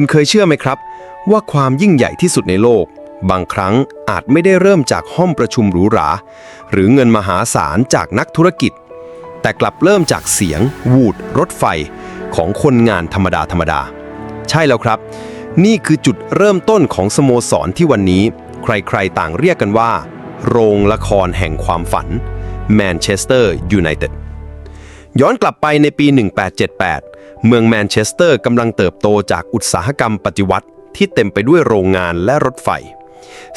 คุณเคยเชื่อไหมครับ ว่าความยิ่งใหญ่ที่สุดในโลก บางครั้งอาจไม่ได้เริ่มจากห้องประชุมหรูหรา หรือเงินมหาศาลจากนักธุรกิจ แต่กลับเริ่มจากเสียง วูด รถไฟ ของคนงานธรรมดาธรรมดา ใช่แล้วครับ นี่คือจุดเริ่มต้นของสโมสรที่วันนี้ ใครๆต่างเรียกกันว่า โรงละครแห่งความฝันแมนเชสเตอร์ยูไนเต็ดย้อนกลับไปในปี 1878 เมืองแมนเชสเตอร์กำลังเติบโตจากอุตสาหกรรมปฏิวัติที่เต็มไปด้วยโรงงานและรถไฟ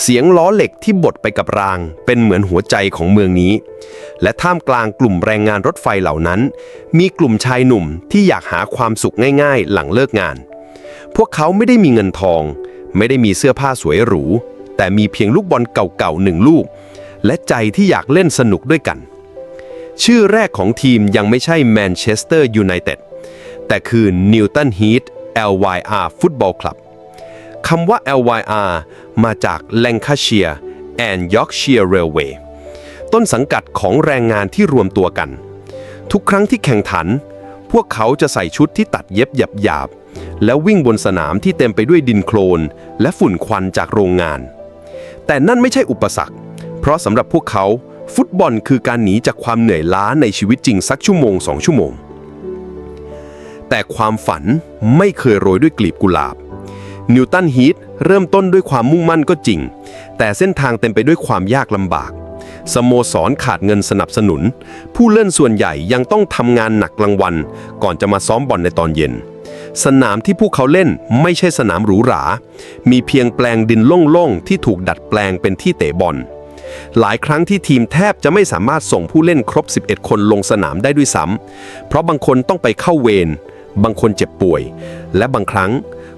เสียงล้อเหล็กที่บดไปกับราง เป็นเหมือนหัวใจของเมืองนี้ และท่ามกลางกลุ่มแรงงานรถไฟเหล่านั้น มีกลุ่มชายหนุ่มที่อยากหาความสุขง่ายๆ หลังเลิกงาน พวกเขาไม่ได้มีเงินทอง ไม่ได้มีเสื้อผ้าสวยหรู แต่มีเพียงลูกบอลเก่าๆหนึ่งลูก และใจที่อยากเล่นสนุกด้วยกัน ชื่อแรกของทีมยังไม่ใช่แมนเชสเตอร์ยูไนเต็ด แต่คือนิวตันฮีท LYR Football Club คำว่า LYR มาจาก Lancashire and Yorkshire Railway ต้นสังกัดของแรงงานที่รวมตัวกัน ทุกครั้งที่แข่งขัน พวกเขาจะใส่ชุดที่ตัดเย็บหยาบๆ แล้ววิ่งบนสนามที่เต็มไปด้วยดินโคลน และฝุ่นควันจากโรงงาน แต่นั่นไม่ใช่อุปสรรค เพราะสำหรับพวกเขา ฟุตบอลคือการหนีจากความเหนื่อยล้าในชีวิตจริงสักชั่วโมงสองชั่วโมง แต่ความฝันไม่เคยโรยด้วยกลีบกุหลาบ นิวตันฮีทเริ่มต้นด้วยความมุ่งมั่นก็จริง แต่เส้นทางเต็มไปด้วยความยากลำบาก สโมสรขาดเงินสนับสนุน ผู้เล่นส่วนใหญ่ยังต้องทำงานหนักกลางวัน ก่อนจะมาซ้อมบอลในตอนเย็น สนามที่พวกเขาเล่นไม่ใช่สนามหรูหรา มีเพียงแปลงดินโล่งๆที่ถูกดัดแปลงเป็นที่เตะบอลหลายครั้งที่ทีมแทบจะไม่สามารถส่งผู้เล่นครบ 11 คนลงสนามได้ด้วยซ้ำ เพราะบางคนต้องไปเข้าเวร บางคนเจ็บป่วย และบางครั้ง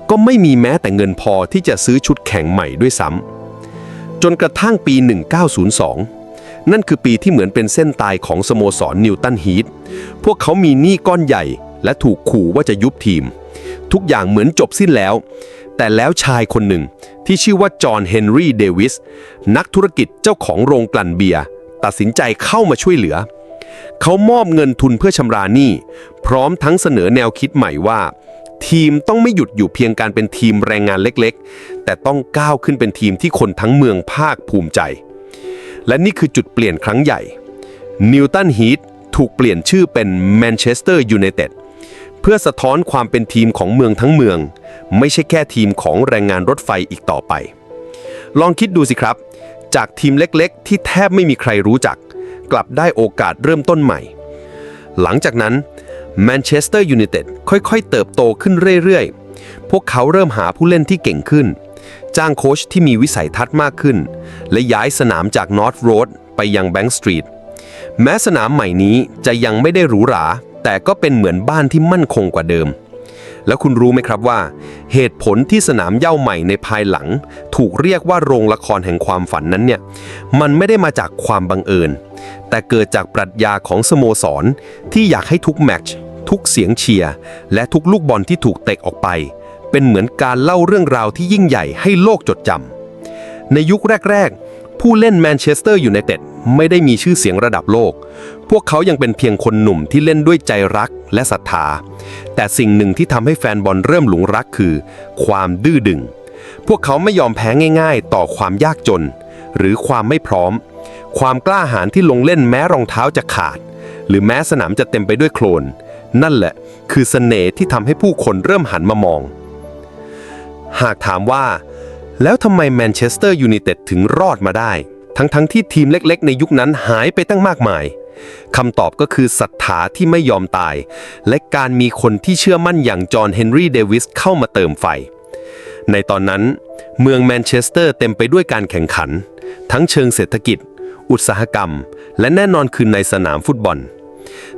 ก็ไม่มีแม้แต่เงินพอที่จะซื้อชุดแข่งใหม่ด้วยซ้ำจนกระทั่งปี 1902 นั่นคือปีที่เหมือนเป็นเส้นตายของสโมสรนิวตันฮีทพวกเขามีหนี้ก้อนใหญ่ และถูกขู่ว่าจะยุบทีม ทุกอย่างเหมือนจบสิ้นแล้ว แต่แล้วชายคนหนึ่งที่ชื่อว่าจอห์นเฮนรี่เดวิสนักธุรกิจเจ้าของโรงกลั่นเบียร์ตัดสินใจเข้ามาช่วยเหลือ เขามอบเงินทุนเพื่อชำระหนี้ พร้อมทั้งเสนอแนวคิดใหม่ว่า ทีมต้องไม่หยุดอยู่เพียงการเป็นทีมแรงงานเล็กๆ แต่ต้องก้าวขึ้นเป็นทีมที่คนทั้งเมืองภาคภูมิใจ และนี่คือจุดเปลี่ยนครั้งใหญ่นิวตันฮีทถูกเปลี่ยนชื่อเป็นแมนเชสเตอร์ยูไนเต็ดเพื่อสะท้อนความเป็นทีมของเมืองทั้งเมือง ไม่ใช่แค่ทีมของแรงงานรถไฟอีกต่อไป ลองคิดดูสิครับ จากทีมเล็กๆ ที่แทบไม่มีใครรู้จัก กลับได้โอกาสเริ่มต้นใหม่ หลังจากนั้นแมนเชสเตอร์ยูไนเต็ดค่อยๆ เติบโตขึ้นเรื่อยๆ พวกเขาเริ่มหาผู้เล่นที่เก่งขึ้น จ้างโค้ชที่มีวิสัยทัศน์มากขึ้น และย้ายสนามจากนอร์ทโรดไปยังแบงก์สตรีทแม้สนามใหม่นี้จะยังไม่ได้หรูหรา แต่ก็เป็นเหมือนบ้านที่มั่นคงกว่าเดิม แล้วคุณรู้ไหมครับว่า เหตุผลที่สนามเย้าใหม่ในภายหลัง ถูกเรียกว่าโรงละครแห่งความฝันนั้นเนี่ยมันไม่ได้มาจากความบังเอิญ แต่เกิดจากปรัชญาของสโมสร ที่อยากให้ทุกแมตช์ทุกเสียงเชียร์และทุกลูกบอลที่ถูกเตะออกไป เป็นเหมือนการเล่าเรื่องราวที่ยิ่งใหญ่ให้โลกจดจำในยุคแรก ๆ ผู้เล่นแมนเชสเตอร์ยูไนเต็ดไม่ได้มีชื่อเสียงระดับโลก พวกเขายังเป็นเพียงคนหนุ่มที่เล่นด้วยใจรักและศรัทธา แต่สิ่งหนึ่งที่ทำให้แฟนบอลเริ่มหลงรักคือ ความดื้อดึง พวกเขาไม่ยอมแพ้ง่ายๆ ต่อความยากจน หรือความไม่พร้อม ความกล้าหาญที่ลงเล่นแม้รองเท้าจะขาด หรือแม้สนามจะเต็มไปด้วยโคลน นั่นแหละคือเสน่ห์ที่ทำให้ผู้คนเริ่มหันมามอง หากถามว่า แล้วทำไมแมนเชสเตอร์ยูไนเต็ดถึงรอดมาได้ ทั้งๆทที่ทีมเล็กๆ ในยุคนั้นหายไปตั้งมากมายคำตอบก็คือศรัทธาที่ไม่ยอมตาย และการมีคนที่เชื่อมั่นอย่างจอห์นเฮนรี่เดวิสเข้ามาเติมไฟ ในตอนนั้น เมืองแมนเชสเตอร์เต็มไปด้วยการแข่งขัน ทั้งเชิงเศรษฐกิจ อุตสาหกรรม และแน่นอนคือในสนามฟุตบอล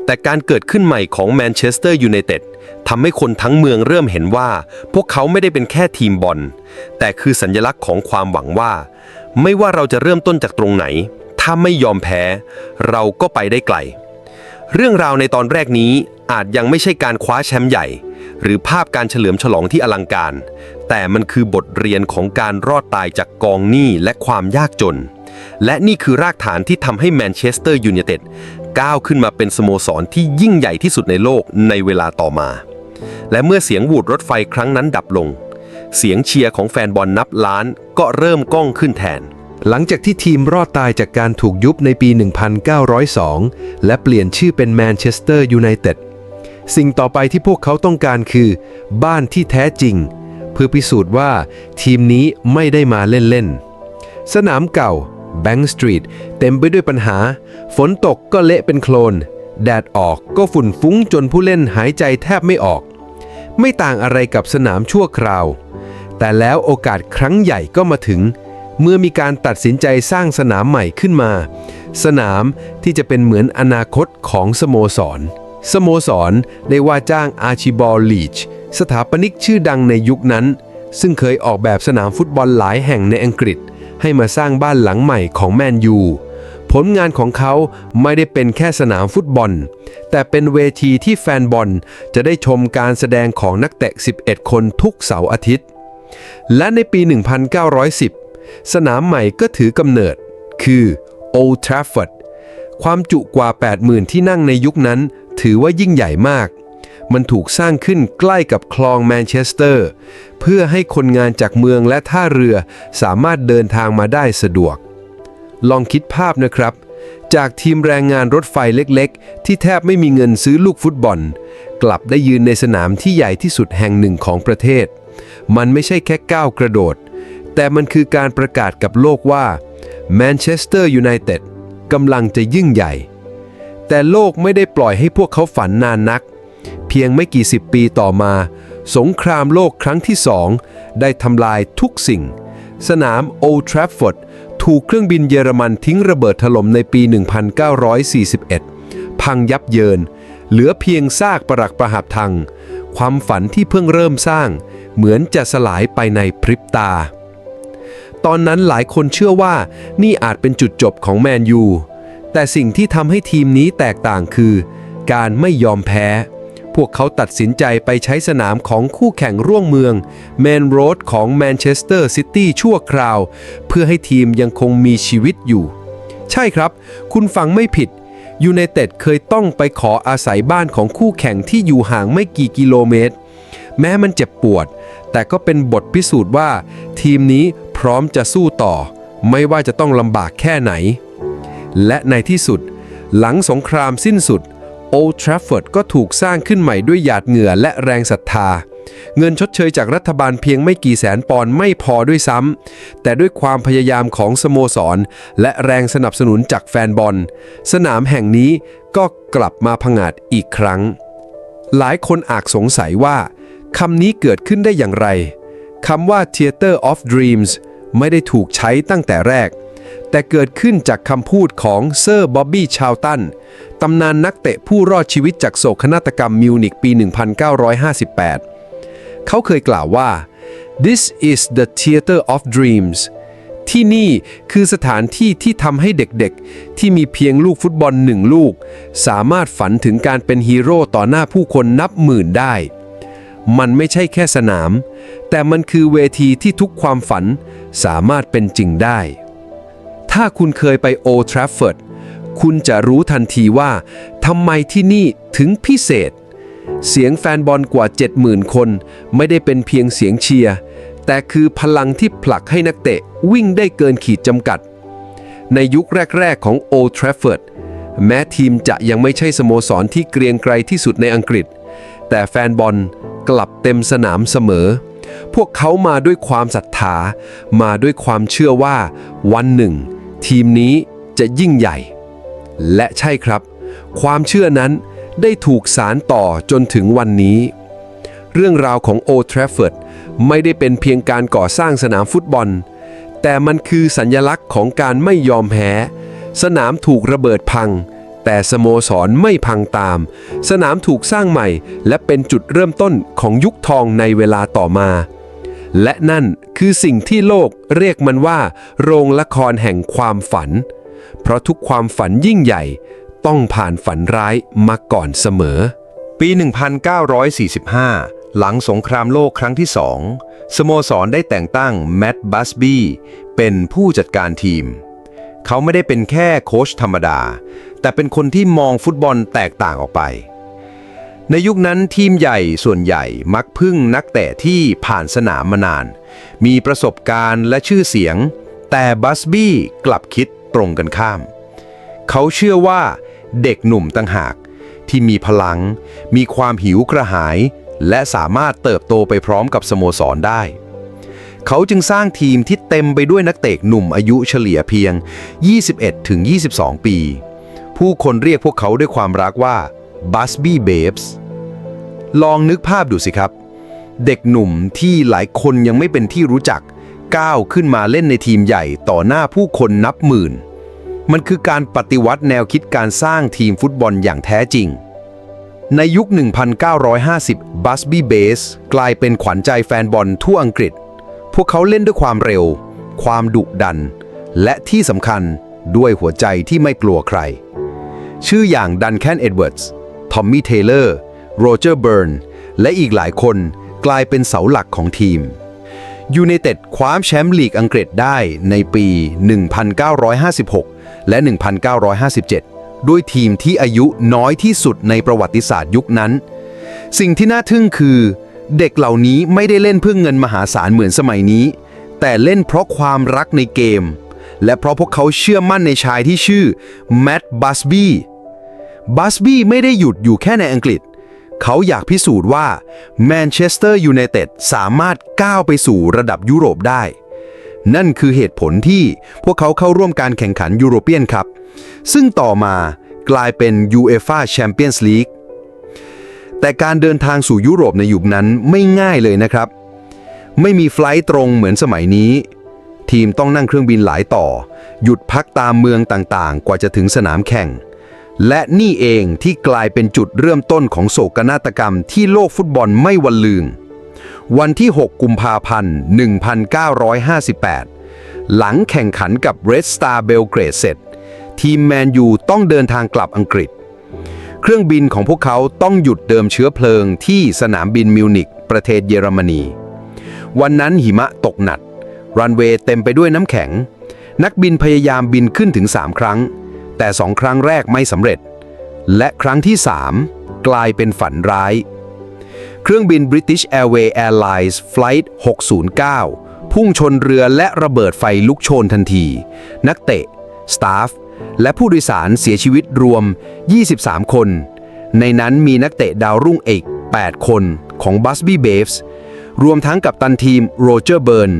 แต่การเกิดขึ้นใหม่ของแมนเชสเตอร์ยูไนเต็ดทำให้คนทั้งเมืองเริ่มเห็นว่า พวกเขาไม่ได้เป็นแค่ทีมบอล แต่คือสัญลักษณ์ของความหวังว่า ไม่ว่าเราจะเริ่มต้นจากตรงไหน ถ้าไม่ยอมแพ้ เราก็ไปได้ไกล เรื่องราวในตอนแรกนี้อาจยังไม่ใช่การคว้าแชมป์ใหญ่ หรือภาพการเฉลิมฉลองที่อลังการ แต่มันคือบทเรียนของการรอดตายจากกองหนี้และความยากจน และนี่คือรากฐานที่ทำให้แมนเชสเตอร์ยูไนเต็ด ก้าวขึ้นมาเป็นสโมสรที่ยิ่งใหญ่ที่สุดในโลกในเวลาต่อมา และเมื่อเสียงหวูดรถไฟครั้งนั้นดับลง เสียงเชียร์ของแฟนบอลนับล้านก็เริ่มก้องขึ้นแทน หลังจากที่ทีมรอดตายจากการถูกยุบในปี 1902 และเปลี่ยนชื่อเป็นแมนเชสเตอร์ยูไนเต็ดสิ่งต่อไปที่พวกเขาต้องการคือ บ้านที่แท้จริง เพื่อพิสูจน์ว่าทีมนี้ไม่ได้มาเล่นๆสนามเก่า แบง k ์สตรีทเต็มไปด้วยปัญหา ฝนตกก็เละเป็นโคลน แดดออกก็ฝุ่นฟุ้งจนผู้เล่นหายใจแทบไม่ออก ไม่ต่างอะไรกับสนามชั่วคราว แต่แล้วโอกาสครั้งใหญ่ก็มาถึง เมื่อมีการตัดสินใจสร้างสนามใหม่ขึ้นมา สนามที่จะเป็นเหมือนอนาคตของสโมสร สโมสรได้ว่าจ้างอาร์ชิบอลลีชสถาปนิกชื่อดังในยุคนั้น ซึ่งเคยออกแบบสนามฟุตบอลหลายแห่งในอังกฤษ ให้มาสร้างบ้านหลังใหม่ของแมนยู ผลงานของเขาไม่ได้เป็นแค่สนามฟุตบอล แต่เป็นเวทีที่แฟนบอลจะได้ชมการแสดงของนักเตะ 11 คนทุกเสาร์อาทิตย์ และในปี 1910 สนามใหม่ก็ถือกำเนิด คือ Old Trafford ความจุกว่า 80,000 ที่นั่งในยุคนั้น ถือว่ายิ่งใหญ่มาก มันถูกสร้างขึ้นใกล้กับคลองแมนเชสเตอร์ เพื่อให้คนงานจากเมืองและท่าเรือสามารถเดินทางมาได้สะดวก ลองคิดภาพนะครับ จากทีมแรงงานรถไฟเล็กๆ ที่แทบไม่มีเงินซื้อลูกฟุตบอล กลับได้ยืนในสนามที่ใหญ่ที่สุดแห่งหนึ่งของประเทศ มันไม่ใช่แค่ก้าวกระโดด แต่มันคือการประกาศกับโลกว่าแมนเชสเตอร์ยูไนเต็ดกำลังจะยิ่งใหญ่ แต่โลกไม่ได้ปล่อยให้พวกเขาฝันนานนัก เพียงไม่กี่สิบปีต่อมา สงครามโลกครั้งที่สองได้ทำลายทุกสิ่ง สนามโอทรัฟฟอร์ดถูกเครื่องบินเยอรมันทิ้งระเบิดถล่มในปี 1941 พังยับเยิน เหลือเพียงซากปรักประหับทัง ความฝันที่เพิ่งเริ่มสร้าง เหมือนจะสลายไปในพริบตา ตอนนั้นหลายคนเชื่อว่านี่อาจเป็นจุดจบของแมนยู แต่สิ่งที่ทำให้ทีมนี้แตกต่างคือ การไม่ยอมแพ้ พวกเขาตัดสินใจไปใช้สนามของคู่แข่งร่วมเมืองแมนโรดของแมนเชสเตอร์ซิตี้ชั่วคราว เพื่อให้ทีมยังคงมีชีวิตอยู่ ใช่ครับ คุณฟังไม่ผิดยูไนเต็ดเคยต้องไปขออาศัยบ้านของคู่แข่งที่อยู่ห่างไม่กี่กิโลเมตร แม้มันเจ็บปวด แต่ก็เป็นบทพิสูจน์ว่า ทีมนี้พร้อมจะสู้ต่อ ไม่ว่าจะต้องลำบากแค่ไหน และในที่สุด หลังสงครามสิ้นสุด โอ d ทราฟฟอร์ดก็ถูกสร้างขึ้นใหม่ด้วยหยาดเหงื่อและแรงศรัทธา เงินชดเชยจากรัฐบาลเพียงไม่กี่แสนปอนด์ไม่พอด้วยซ้ำ แต่ด้วยความพยายามของสโมสร และแรงสนับสนุนจากแฟนบอล สนามแห่งนี้ก็กลับมาผงาดอีกครั้ง หลายคนอาจสงสัยว่าคำนี้เกิดขึ้นได้อย่างไรคำว่า Theater of Dreams ไม่ได้ถูกใช้ตั้งแต่แรก แต่เกิดขึ้นจากคำพูดของเซอร์บ๊อบบี้ชาวตันตำนานนักเตะผู้รอดชีวิตจากโศกนาฏกรรมมิวนิกปี 1958 เขาเคยกล่าวว่า this is the theater of dreams ที่นี่คือสถานที่ที่ทำให้เด็กๆ ที่มีเพียงลูกฟุตบอลหนึ่งลูก สามารถฝันถึงการเป็นฮีโร่ต่อหน้าผู้คนนับหมื่นได้ มันไม่ใช่แค่สนาม แต่มันคือเวทีที่ทุกความฝันสามารถเป็นจริงได้ ถ้าคุณเคยไปโอทราฟเฟิร์ด คุณจะรู้ทันทีว่าทำไมที่นี่ถึงพิเศษ เสียงแฟนบอลกว่า 70,000 คน ไม่ได้เป็นเพียงเสียงเชียร์ แต่คือพลังที่ผลักให้นักเตะวิ่งได้เกินขีดจำกัด ในยุคแรก ๆ ของโอทราฟเฟิร์ดแม้ทีมจะยังไม่ใช่สโมสรที่เกรียงไกรที่สุดในอังกฤษ แต่แฟนบอลกลับเต็มสนามเสมอ พวกเขามาด้วยความศรัทธา มาด้วยความเชื่อว่า วันหนึ่ง ทีมนี้จะยิ่งใหญ่ และใช่ครับ ความเชื่อนั้นได้ถูกสารต่อจนถึงวันนี้ เรื่องราวของโอทราฟเฟิร์ดไม่ได้เป็นเพียงการก่อสร้างสนามฟุตบอล แต่มันคือสัญญลักษณ์ของการไม่ยอมแพ้ สนามถูกระเบิดพัง แต่สโมสรไม่พังตาม สนามถูกสร้างใหม่ และเป็นจุดเริ่มต้นของยุคทองในเวลาต่อมา และนั่นคือสิ่งที่โลกเรียกมันว่า โรงละครแห่งความฝัน เพราะทุกความฝันยิ่งใหญ่ ต้องผ่านฝันร้ายมาก่อนเสมอ ปี 1945 หลังสงครามโลกครั้งที่สองสโมสรได้แต่งตั้งแมตต์บัสบี้เป็นผู้จัดการทีม เขาไม่ได้เป็นแค่โค้ชธรรมดา แต่เป็นคนที่มองฟุตบอลแตกต่างออกไป ในยุคนั้นทีมใหญ่ส่วนใหญ่มักพึ่งนักเตะที่ผ่านสนามมานาน มีประสบการณ์และชื่อเสียง แต่บัสบี้กลับคิด ตรงกันข้าม เขาเชื่อว่าเด็กหนุ่มต่างหากที่มีพลัง มีความหิวกระหาย และสามารถเติบโตไปพร้อมกับสโมสรได้ เขาจึงสร้างทีมที่เต็มไปด้วยนักเตะหนุ่มอายุเฉลี่ยเพียง 21-22 ปี ผู้คนเรียกพวกเขาด้วยความรักว่า Busby Babes ลองนึกภาพดูสิครับ เด็กหนุ่มที่หลายคนยังไม่เป็นที่รู้จัก ก้าวขึ้นมาเล่นในทีมใหญ่ต่อหน้าผู้คนนับหมื่น มันคือการปฏิวัติแนวคิดการสร้างทีมฟุตบอลอย่างแท้จริง ในยุค 1950 Busby Base กลายเป็นขวัญใจแฟนบอลทั่วอังกฤษ พวกเขาเล่นด้วยความเร็ว ความดุดัน และที่สำคัญด้วยหัวใจที่ไม่กลัวใคร ชื่ออย่างดันแคนเอ็ดเวิร์ดส์ ทอมมี่เทเลอร์ โรเจอร์เบิร์น และอีกหลายคนกลายเป็นเสาหลักของทีม ยูไนเต็ดคว้าแชมป์ลีกอังกฤษได้ในปี 1956 และ 1957 ด้วยทีมที่อายุน้อยที่สุดในประวัติศาสตร์ยุคนั้น สิ่งที่น่าทึ่งคือ เด็กเหล่านี้ไม่ได้เล่นเพื่อเงินมหาศาลเหมือนสมัยนี้ แต่เล่นเพราะความรักในเกม และเพราะพวกเขาเชื่อมั่นในชายที่ชื่อแมตต์บัสบี้บัสบี้ไม่ได้หยุดอยู่แค่ในอังกฤษเเขาอยากพิสูจน์ว่าแมนเชสเตอร์ยูไนเต็ดสามารถก้าวไปสู่ระดับยุโรปได้ นั่นคือเหตุผลที่พวกเขาเข้าร่วมการแข่งขันยูโรเปียนครับ ซึ่งต่อมากลายเป็น UEFA Champions League แต่การเดินทางสู่ยุโรปในยุคนั้นไม่ง่ายเลยนะครับ ไม่มีไฟลท์ตรงเหมือนสมัยนี้ ทีมต้องนั่งเครื่องบินหลายต่อ หยุดพักตามเมืองต่างๆ กว่าจะถึงสนามแข่ง และนี่เองที่กลายเป็นจุดเริ่มต้นของโศกนาฏกรรมที่โลกฟุตบอลไม่วันลืม วันที่ 6 กุมภาพันธ์ 1958 หลังแข่งขันกับ Red Star Belgrade เสร็จ ทีมแมนยูต้องเดินทางกลับอังกฤษ เครื่องบินของพวกเขาต้องหยุดเดิมเชื้อเพลิงที่สนามบินมิวนิกประเทศเยอรมนี วันนั้นหิมะตกหนัก รันเวย์เต็มไปด้วยน้ำแข็ง นักบินพยายามบินขึ้นถึง 3 ครั้ง แต่สองครั้งแรกไม่สำเร็จ และครั้งที่3กลายเป็นฝันร้าย เครื่องบิน British Airways Airlines Flight 609 พุ่งชนเรือและระเบิดไฟลุกโชนทันที นักเตะ สตาฟ และผู้โดยสารเสียชีวิตรวม 23 คน ในนั้นมีนักเตะดาวรุ่งเอก8 คนของ Busby Babes รวมทั้งกับตันทีมโรเจอร์เบิร์น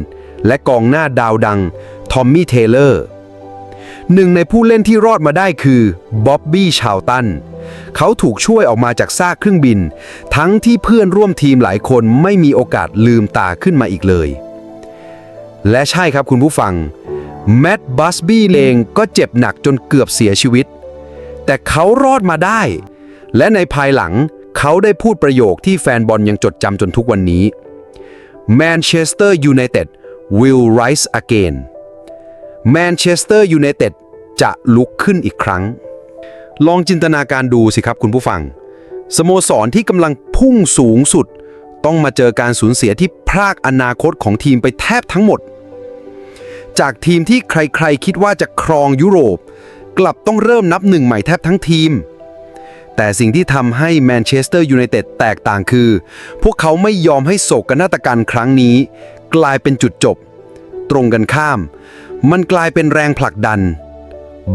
และกองหน้าดาวดัง ทอมมี่ เทเลอร์ หนึ่งในผู้เล่นที่รอดมาได้คือบ๊อบบี้ชาวตัน เขาถูกช่วยออกมาจากซากเครื่องบิน ทั้งที่เพื่อนร่วมทีมหลายคนไม่มีโอกาสลืมตาขึ้นมาอีกเลย และใช่ครับคุณผู้ฟัง แมตต์บัสบี้เองก็เจ็บหนักจนเกือบเสียชีวิต แต่เขารอดมาได้ และในภายหลังเขาได้พูดประโยคที่แฟนบอลยังจดจำจนทุกวันนี้ Manchester United will rise again แมนเชสเตอร์ยูไนเต็ดจะลุกขึ้นอีกครั้ง ลองจินตนาการดูสิครับคุณผู้ฟัง สโมสรที่กำลังพุ่งสูงสุด ต้องมาเจอการสูญเสียที่พรากอนาคตของทีมไปแทบทั้งหมด จากทีมที่ใครๆคิดว่าจะครองยุโรป กลับต้องเริ่มนับหนึ่งใหม่แทบทั้งทีม แต่สิ่งที่ทำให้แมนเชสเตอร์ยูไนเต็ดแตกต่างคือ พวกเขาไม่ยอมให้โศกนาฏการครั้งนี้ กลายเป็นจุดจบ ตรงกันข้าม มันกลายเป็นแรงผลักดัน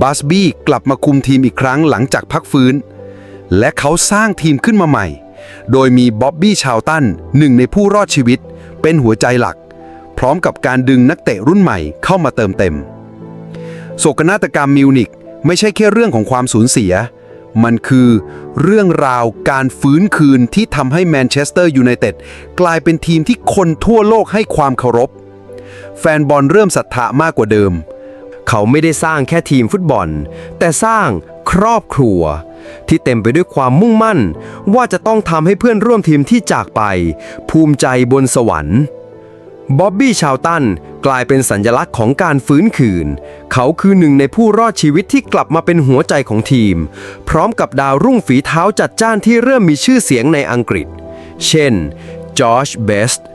บัสบี้กลับมาคุมทีมอีกครั้งหลังจากพักฟื้น และเขาสร้างทีมขึ้นมาใหม่ โดยมีบ๊อบบี้ชาวตันหนึ่งในผู้รอดชีวิต เป็นหัวใจหลัก พร้อมกับการดึงนักเตะรุ่นใหม่เข้ามาเติมเต็ม โศกนาฏกรรมมิวนิกไม่ใช่แค่เรื่องของความสูญเสีย มันคือเรื่องราวการฟื้นคืนที่ทำให้แมนเชสเตอร์ยูไนเต็ดกลายเป็นทีมที่คนทั่วโลกให้ความเคารพ แฟนบอลเริ่มศรัทธามากกว่าเดิม เขาไม่ได้สร้างแค่ทีมฟุตบอล แต่สร้างครอบครัว ที่เต็มไปด้วยความมุ่งมั่น ว่าจะต้องทำให้เพื่อนร่วมทีมที่จากไป ภูมิใจบนสวรรค์บ๊อบบี้ชาวตันกลายเป็นสัญลักษณ์ของการฟื้นคืน เขาคือหนึ่งในผู้รอดชีวิตที่กลับมาเป็นหัวใจของทีม พร้อมกับดาวรุ่งฝีเท้าจัดจ้านที่เริ่มมีชื่อเสียงในอังกฤษ เช่นจอร์จเบสต์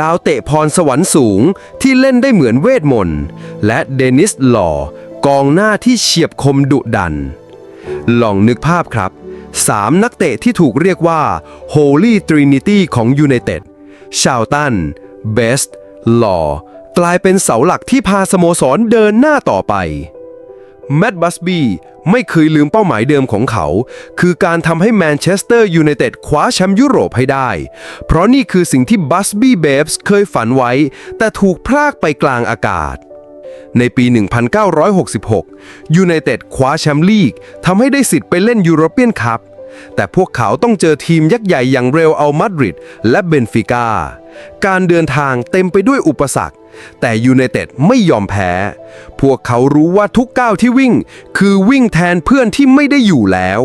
ดาวเตะพรสวรรค์สูงที่เล่นได้เหมือนเวทมนต์ และเดนิสหล่อกองหน้าที่เฉียบคมดุดัน ลองนึกภาพครับ 3 นักเตะที่ถูกเรียกว่า Holy Trinity ของ United ชาวตัน เบสต์ลอกลายเป็นเสาหลักที่พาสโมสรเดินหน้าต่อไป แมตต์บัสบีไม่เคยลืมเป้าหมายเดิมของเขา คือการทำให้แมนเชสเตอร์ยูไนเต็ดคว้าแชมป์ยุโรปให้ได้ เพราะนี่คือสิ่งที่บัสบีเบฟส์เคยฝันไว้ แต่ถูกพรากไปกลางอากาศ ในปี 1966 ยูไนเต็ดคว้าแชมป์ลีกทำให้ได้สิทธิ์ไปเล่นยูโรเปียนคัพ แต่พวกเขาต้องเจอทีมยักษ์ใหญ่อย่างเรอัลอัลมาดริดและเบนฟิกาการเดินทางเต็มไปด้วยอุปสรรค แต่ยูไนเต็ดไม่ยอมแพ้ พวกเขารู้ว่าทุกก้าวที่วิ่ง คือวิ่งแทนเพื่อนที่ไม่ได้อยู่แล้ว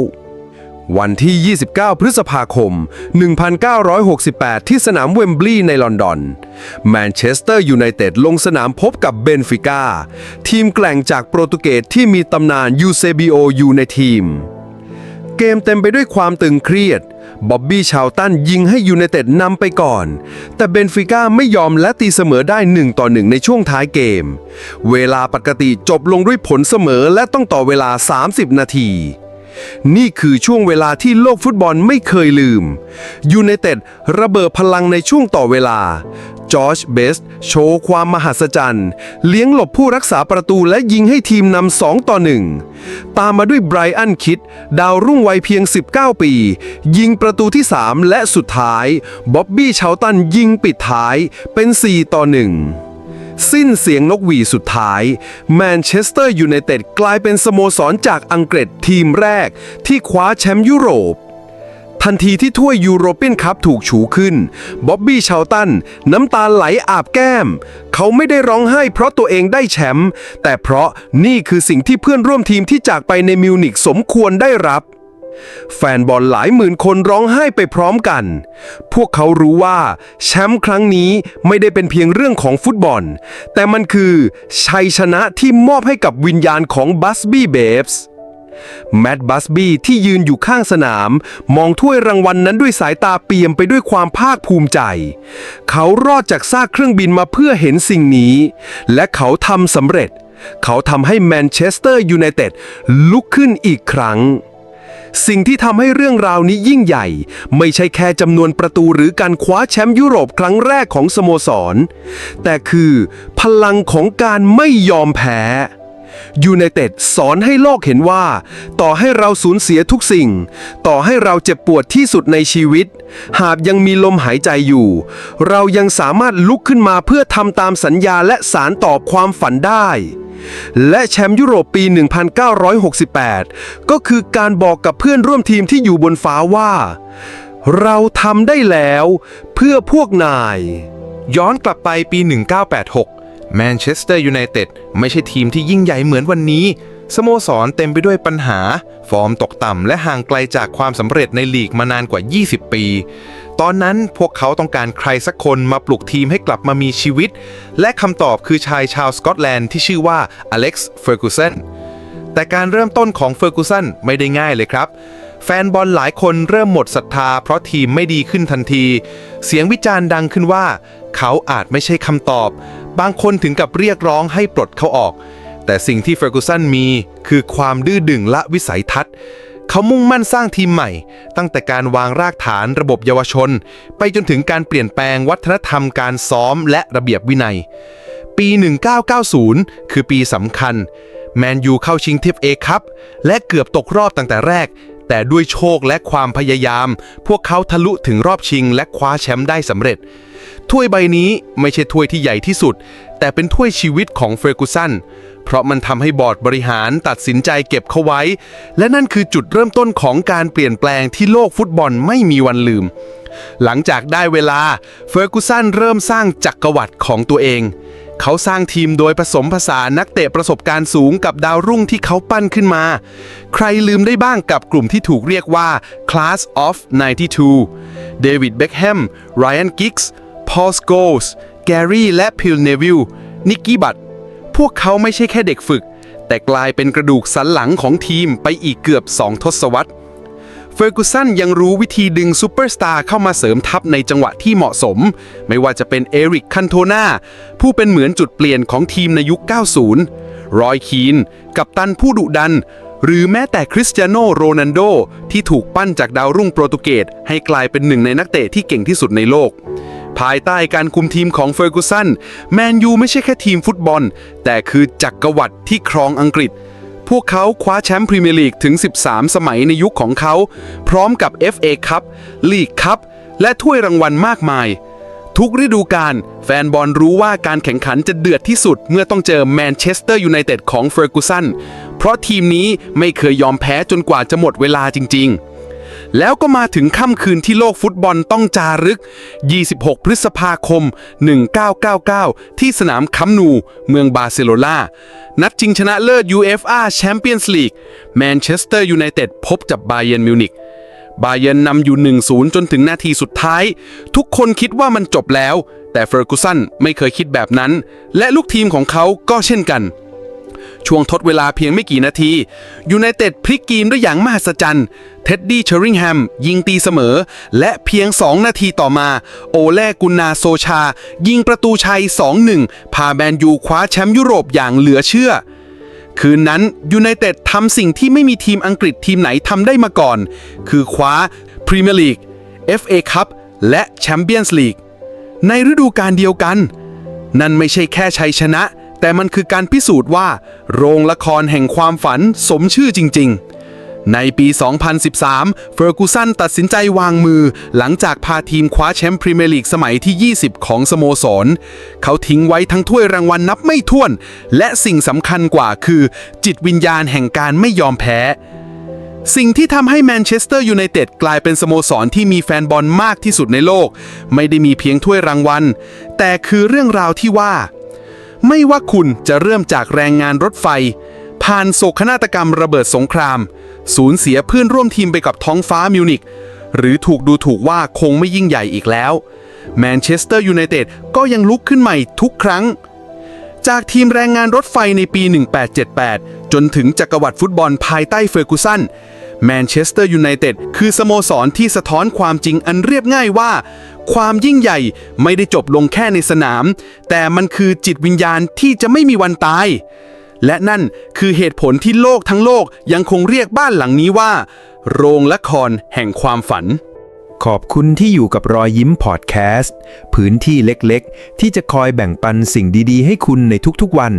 วันที่ 29 พฤษภาคม 1968 ที่สนามเวมบลีย์ในลอนดอน แมนเชสเตอร์ยูไนเต็ดลงสนามพบกับเบนฟิก้า ทีมแกล่งจากโปรตุเกสที่มีตำนานยูเซบิโออยู่ในทีม เกมเต็มไปด้วยความตึงเครียด บ๊อบบี้ชาวตันยิงให้ยูไนเต็ดนำไปก่อน แต่เบนฟิก้าไม่ยอมและตีเสมอได้1ต่อ1ในช่วงท้ายเกม เวลาปกติจบลงด้วยผลเสมอและต้องต่อเวลา 30 นาที นี่คือช่วงเวลาที่โลกฟุตบอลไม่เคยลืมยูไนเต็ดระเบิดพลังในช่วงต่อเวลา จอร์จเบสโชว์ความมหัศจรรย์ เลี้ยงหลบผู้รักษาประตูและยิงให้ทีมนำ2ต่อ1ตามมาด้วยไบรอันคิด ดาวรุ่งวัยเพียง 19 ปี ยิงประตูที่ 3 และสุดท้ายบ๊อบบี้เชาตันยิงปิดท้ายเป็น 4 ต่อ1สิ้นเสียงนกหวีสุดท้าย แมนเชสเตอร์ยูไนเต็ดกลายเป็นสโมสรจากอังกฤษทีมแรกที่คว้าแชมป์ยุโรป ทันทีที่ถ้วยยูโรเปียนคัพถูกฉูขึ้น บ๊อบบี้ชาวตัน น้ำตาไหลอาบแก้ม เขาไม่ได้ร้องไห้เพราะตัวเองได้แชมป์แต่เพราะนี่คือสิ่งที่เพื่อนร่วมทีมที่จากไปในมิวนิกสมควรได้รับ แฟนบอลหลายหมื่นคนร้องไห้ไปพร้อมกัน พวกเขารู้ว่าแชมป์ครั้งนี้ไม่ได้เป็นเพียงเรื่องของฟุตบอล แต่มันคือชัยชนะที่มอบให้กับวิญญาณของบัสบี้เบฟส์ แมตต์บัสบี้ที่ยืนอยู่ข้างสนาม มองถ้วยรางวัลนนั้นด้วยสายตาเปี่ยมไปด้วยความภาคภูมิใจ เขารอดจากซากเครื่องบินมาเพื่อเห็นสิ่งนี้ และเขาทำสำเร็จ เขาทำให้แมนเชสเตอร์ยูไนเต็ดลุกขึ้นอีกครั้ง สิ่งที่ทำให้เรื่องราวนี้ยิ่งใหญ่ ไม่ใช่แค่จำนวนประตูหรือการคว้าแชมป์ยุโรปครั้งแรกของสโมสร แต่คือพลังของการไม่ยอมแพ้ ยูไนเต็ดสอนให้โลกเห็นว่า ต่อให้เราสูญเสียทุกสิ่ง ต่อให้เราเจ็บปวดที่สุดในชีวิต หากยังมีลมหายใจอยู่ เรายังสามารถลุกขึ้นมาเพื่อทำตามสัญญาและสารต่อความฝันได้ และแชมป์ยุโรปปี 1968 ก็คือการบอกกับเพื่อนร่วมทีมที่อยู่บนฟ้าว่า เราทำได้แล้ว เพื่อพวกนาย ย้อนกลับไปปี 1986 แมนเชสเตอร์ยูไนเต็ดไม่ใช่ทีมที่ยิ่งใหญ่เหมือนวันนี้ สโมสรเต็มไปด้วยปัญหา ฟอร์มตกต่ำและห่างไกลจากความสำเร็จในลีกมานานกว่า 20 ปี ตอนนั้นพวกเขาต้องการใครสักคนมาปลุกทีมให้กลับมามีชีวิต และคำตอบคือชายชาวสกอตแลนด์ที่ชื่อว่าอเล็กซ์เฟอร์กูสันแต่การเริ่มต้นของเฟอร์กูสันไม่ได้ง่ายเลยครับแฟนบอลหลายคนเริ่มหมดศรัทธาเพราะทีมไม่ดีขึ้นทันที เสียงวิจารณ์ดังขึ้นว่า เขาอาจไม่ใช่คำตอบ บางคนถึงกับเรียกร้องให้ปลดเขาออก แต่สิ่งที่เฟอร์กูสันมีคือความดื้อดึงและวิสัยทัศน์ เขามุ่งมั่นสร้างทีมใหม่ ตั้งแต่การวางรากฐานระบบเยาวชน ไปจนถึงการเปลี่ยนแปลงวัฒนธรรมการซ้อมและระเบียบวินัย ปี 1990 คือปีสำคัญ แมนยูเข้าชิงทิฟเอคัพและเกือบตกรอบตั้งแต่แรกแต่ด้วยโชคและความพยายาม พวกเขาทะลุถึงรอบชิงและคว้าแชมป์ได้สำเร็จ ถ้วยใบนี้ไม่ใช่ถ้วยที่ใหญ่ที่สุด แต่เป็นถ้วยชีวิตของเฟอร์กูสันเพราะมันทำให้บอร์ดบริหารตัดสินใจเก็บเขาไว้ และนั่นคือจุดเริ่มต้นของการเปลี่ยนแปลงที่โลกฟุตบอลไม่มีวันลืม หลังจากได้เวลาเฟอร์กูสันเริ่มสร้างจักรวรรดิของตัวเองเขาสร้างทีมโดยผสมผสานนักเตะประสบการณ์สูงกับดาวรุ่งที่เขาปั้นขึ้นมา ใครลืมได้บ้างกับกลุ่มที่ถูกเรียกว่า Class of 92 เดวิด เบคแฮม ไรอัน กิกส์ พอลสโกลส์แกรี่และพิลเนวิลนิกกี้บัตพวกเขาไม่ใช่แค่เด็กฝึก แต่กลายเป็นกระดูกสันหลังของทีมไปอีกเกือบ 2 ทศวรรษเฟอร์กูสันยังรู้วิธีดึงซูเปอร์สตาร์เข้ามาเสริมทัพในจังหวะที่เหมาะสม ไม่ว่าจะเป็นเอริกคันโทนาผู้เป็นเหมือนจุดเปลี่ยนของทีมในยุค 90 รอยคีน กับตันผู้ดุดัน หรือแม้แต่คริสเตียโนโรนัลโดที่ถูกปั้นจากดาวรุ่งโปรตุเกสให้กลายเป็นหนึ่งในนักเตะที่เก่งที่สุดในโลก ภายใต้การคุมทีมของเฟอร์กูสันแมนยูไม่ใช่แค่ทีมฟุตบอล แต่คือจักรวรรดิที่ครองอังกฤษ พวกเขาคว้าแชมป์พรีเมียร์ลีกถึง 13 สมัยในยุคของเขา พร้อมกับ FA คัพลีกคัพและถ้วยรางวัลมากมาย ทุกฤดูกาลแฟนบอลรู้ว่าการแข่งขันจะเดือดที่สุดเมื่อต้องเจอแมนเชสเตอร์ยูไนเต็ดของเฟอร์กูสันเพราะทีมนี้ไม่เคยยอมแพ้จนกว่าจะหมดเวลาจริง ๆ แล้วก็มาถึงค่ำคืนที่โลกฟุตบอลต้องจารึก 26 พฤษภาคม 1999 ที่สนามคัมนู เมืองบาร์เซโลนานัดชิงชนะเลิศ UEFA Champions League แมนเชสเตอร์ยูไนเต็ดพบกับบาเย r n นมิวนิกบาเยนนำอยู่ 1-0 จนถึงนาทีสุดท้าย ทุกคนคิดว่ามันจบแล้ว แต่เฟอร์กูสันไม่เคยคิดแบบนั้น และลูกทีมของเขาก็เช่นกัน ช่วงทดเวลาเพียงไม่กี่นาทียูไนเต็ดพลิกเกมได้อย่างมหัศจรรย์ เท็ดดี้เชอริงแฮมยิงตีเสมอ และเพียง 2 นาทีต่อมา โอแลกุนนาโซชา ยิงประตูชัย 2-1 พาแมนยูคว้าแชมป์ยุโรปอย่างเหลือเชื่อคืนนั้นยูไนเต็ดทำสิ่งที่ไม่มีทีมอังกฤษทีมไหนทำได้มาก่อน คือคว้าพรีเมียร์ลีก FA คัพและแชมเปี้ยนส์ลีกในฤดูกาลเดียวกัน นั่นไม่ใช่แค่ชัยชนะ แต่มันคือการพิสูจน์ว่า โรงละครแห่งความฝันสมชื่อจริง ๆ ในปี 2013 เฟอร์กูสันตัดสินใจวางมือ หลังจากพาทีมคว้าแชมป์พรีเมียร์ลีกสมัยที่ 20 ของสโมสร เขาทิ้งไว้ทั้งถ้วยรางวัลนับไม่ถ้วน และสิ่งสำคัญกว่าคือ จิตวิญญาณแห่งการไม่ยอมแพ้สิ่งที่ทำให้แมนเชสเตอร์ยูไนเต็ดกลายเป็นสโมสรที่มีแฟนบอลมากที่สุดในโลก ไม่ได้มีเพียงถ้วยรางวัล แต่คือเรื่องราวที่ว่า ไม่ว่าคุณจะเริ่มจากแรงงานรถไฟ ผ่านโศกนาฏกรรมระเบิดสงคราม สูญเสียเพื่อนร่วมทีมไปกับท้องฟ้ามิวนิกหรือถูกดูถูกว่าคงไม่ยิ่งใหญ่อีกแล้วแมนเชสเตอร์ยูไนเต็ดก็ยังลุกขึ้นใหม่ทุกครั้ง จากทีมแรงงานรถไฟในปี 1878 จนถึงจักรวรรดิฟุตบอลภายใต้เฟอร์กูสันแมนเชสเตอร์ยูไนเต็ดคือสโมสรที่สะท้อนความจริงอันเรียบง่ายว่า ความยิ่งใหญ่ไม่ได้จบลงแค่ในสนาม แต่มันคือจิตวิญญาณที่จะไม่มีวันตาย และนั่นคือเหตุผลที่โลกทั้งโลกยังคงเรียกบ้านหลังนี้ว่า โรงละครแห่งความฝัน ขอบคุณที่อยู่กับรอยยิ้มพอดแคสต์พื้นที่เล็กๆ ที่จะคอยแบ่งปันสิ่งดีๆ ให้คุณในทุกๆวัน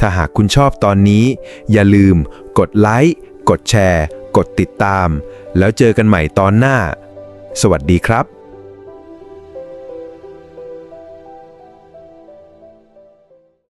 ถ้าหากคุณชอบตอนนี้ อย่าลืม กดไลค์กดแชร์ กดติดตาม แล้วเจอกันใหม่ตอนหน้า สวัสดีครับ